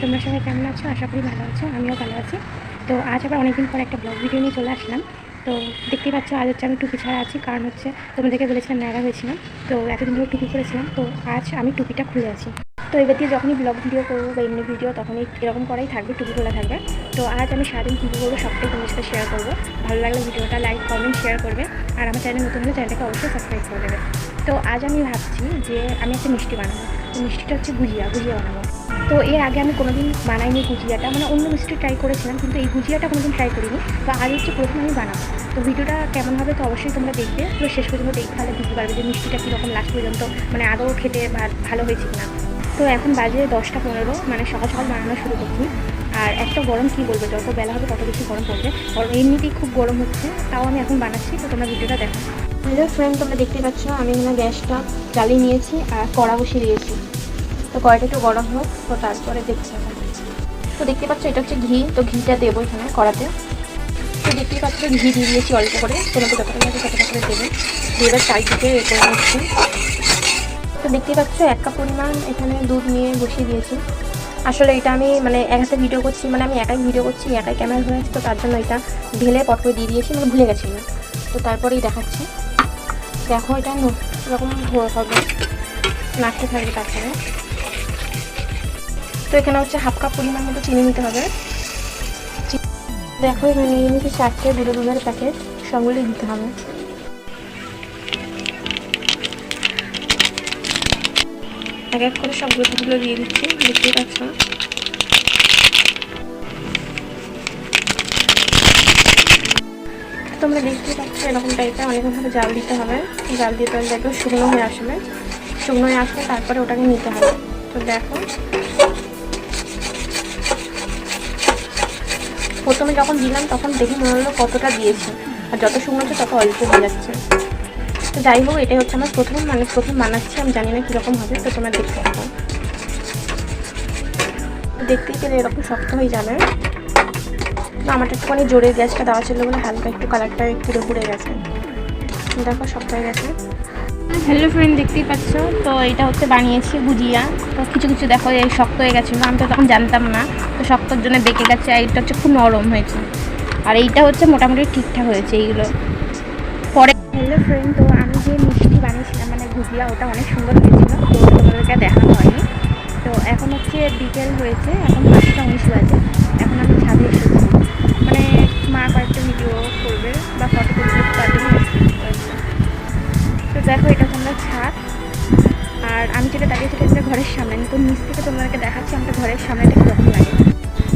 তোমরা সবাই কেমন আছো? আশা করি ভালো আছো, আমিও ভালো আছি। তো আজ আবার অনেকদিন পর একটা ব্লগ ভিডিও নিয়ে চলে আসলাম। তো দেখতেই পাচ্ছ আজ হচ্ছে আমি টুপি ছাড়া আছি, কারণ হচ্ছে তোমাদেরকে বলেছিলাম ন্যাড়া হয়েছিলাম। তো এতদিন ধরে টুপি করেছিলাম তো আজ আমি টুপিটা খুলে আছি। তো এবার দিয়ে যখনই ব্লগ ভিডিও করব বা এমনি ভিডিও তখনই এরকম করাই থাকবে, টুপি খোলা থাকবে। তো আজ আমি সারাদিন কী করব, সবটাই তোমার সাথে শেয়ার করব। ভালো লাগলে ভিডিওটা লাইক কমেন্ট শেয়ার করবে। আর আমার চ্যানেল নতুন হলে চ্যানেলটাকে অবশ্যই সাবস্ক্রাইব করে দেবে। তো আজ আমি ভাবছি যে আমি একটা মিষ্টি বানাবো। তো মিষ্টিটা হচ্ছে গুজিয়া গুজিয়া বানাবো। তো এর আগে আমি কোনোদিন বানাইনি গুজিয়াটা মানে অন্য মিষ্টি ট্রাই করেছিলাম, কিন্তু এই গুজিয়াটা কোনোদিন ট্রাই করিনি। তো আজ হচ্ছে প্রথম আমি বানাবো। তো ভিডিওটা কেমন হবে তো অবশ্যই তোমরা দেখবে। পুরো শেষ পর্যন্ত দেখতে তাহলে বুঝতে পারবে যে মিষ্টিটা কীরকম লাস্ট পর্যন্ত মানে আদৌ খেতে ভালো হয়েছে কিনা। তো এখন বাজে দশটা পনেরো মানে সকাল সকাল বানানো শুরু করছি। আর একটা গরম কী বলব, যত বেলা হবে তত বেশি গরম পড়বে। গরম এমনিতেই খুব গরম হচ্ছে, তাও আমি এখন বানাচ্ছি, তো তোমরা ভিডিওটা দেখো। হ্যালো ফ্রেন্ড তোমরা দেখতে পাচ্ছ, আমি এখানে গ্যাসটা জ্বালিয়ে নিয়েছি আর কড়া বসিয়ে দিয়েছি। তো কড়াইটা একটু গরম হোক, তো তারপরে দেখছি তো দেখতে পাচ্ছ, এটা হচ্ছে ঘি, তো ঘিটা দেবো এখানে কড়াতে। তো দেখতেই পাচ্ছ, ঘি দিয়ে দিয়েছি অল্প করে তোমাকে যতটা লাগে ততটা করে দেবে। দিয়ে চারিদিকে এ করে তো দেখতেই পাচ্ছ, এক কাপ পরিমাণ এখানে দুধ নিয়ে বসিয়ে দিয়েছি। আসলে এটা আমি মানে এক হাতে ভিডিও করছি মানে আমি একাই ভিডিও করছি, একাই ক্যামেরা ধরে আছি, তো তার জন্য এটা ঢেলে পট করে দিয়ে দিয়েছি মানে ভুলে গেছিলাম তো তারপরেই দেখাচ্ছি। দেখো, এটা এরকম হবে নাড়তে থাকবে। তারপরে তো এখানে হচ্ছে হাফ কাপ পরিমাণ মতো চিনি নিতে হবে। দেখো, এখানে নিয়ে নিয়েছি চারটে দুটো দুধের প্যাকেট সবগুলি দিতে হবে। এক এক করে সবগুলো দুধগুলো দিয়ে দিচ্ছি, দেখতেই পাচ্ছ? তোমরা দেখতে পাচ্ছ, এরকম টাইপের অনেকভাবে জাল দিতে হবে। জাল দিয়ে তাহলে দেখো শুকনো হয়ে আসবে। শুকনো হয়ে আসলে তারপরে ওটাকে নিতে হবে। তো দেখো প্রথমে যখন দিলাম, তখন দেখে মনে হলো কতটা দিয়েছে। আর যত শুকনো হচ্ছে তত অল্প হয়ে যাচ্ছে তো যাই হোক, এটাই হচ্ছে আমার প্রথম মানে প্রথম বানাচ্ছি। আমি জানি না কীরকম হবে, তো তোমরা দেখতে পাবো দেখতেই পেলে এরকম শক্ত হয়ে যাবে। আমারটা একটুখানি জোরে, গ্যাসটা দেওয়া ছিল বলে হালকা একটু কালারটা একটু ঘুরে গেছে। দেখো, শক্ত হয়ে গেছে। হ্যালো ফ্রেন্ড দেখতেই পাচ্ছ? তো এটা হচ্ছে বানিয়েছি গুজিয়া তো কিছু কিছু দেখো, এই শক্ত হয়ে গেছিল আমি তো তখন জানতাম না। তো শক্তর জন্য বেঁকে গেছে আর এটা হচ্ছে খুব নরম হয়েছে। আর এইটা হচ্ছে মোটামুটি ঠিকঠাক হয়েছে এইগুলো। পরে হ্যালো ফ্রেন্ড তো আমি যে মিষ্টি বানিয়েছিলাম মানে গুজিয়া ওটা অনেক সুন্দর হয়েছিল। তো তোমাদেরকে দেখানো হয়নি। তো এখন হচ্ছে বিকেল হয়েছে। এখন পাঁচটা উনিশ বাজে। এখন আমি ছাদে এসেছি। মানে মা কয়েকটা ভিডিও করবে বা ফটো তুলবে। দেখো, এটা তোমরা ছাদ। আর আমি যেটা দাঁড়িয়ে সেটা হচ্ছে ঘরের সামনে। তো নিচ থেকে তোমাদেরকে দেখাচ্ছি, আমাদের ঘরের সামনেটা কীরকম লাগে।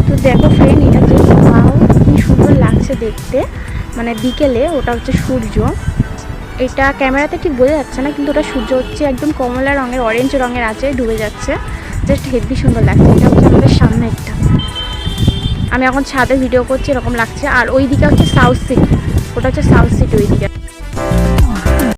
তো দেখো ফ্রেন্ড এটা যে পাও কি সুন্দর লাগছে দেখতে। মানে বিকেলে, ওটা হচ্ছে সূর্য। এটা ক্যামেরাতে ঠিক বোঝা যাচ্ছে না, কিন্তু ওটা সূর্য হচ্ছে একদম কমলা রঙের অরেঞ্জ রঙের আছে, ডুবে যাচ্ছে। জাস্ট হেভি সুন্দর লাগছে, এটা হচ্ছে আমাদের সামনে একটা। আমি এখন ছাদে ভিডিও করছি, এরকম লাগছে। আর ওই দিকে হচ্ছে সাউথ সিটি ওটা হচ্ছে সাউথ সিটি ওই দিকে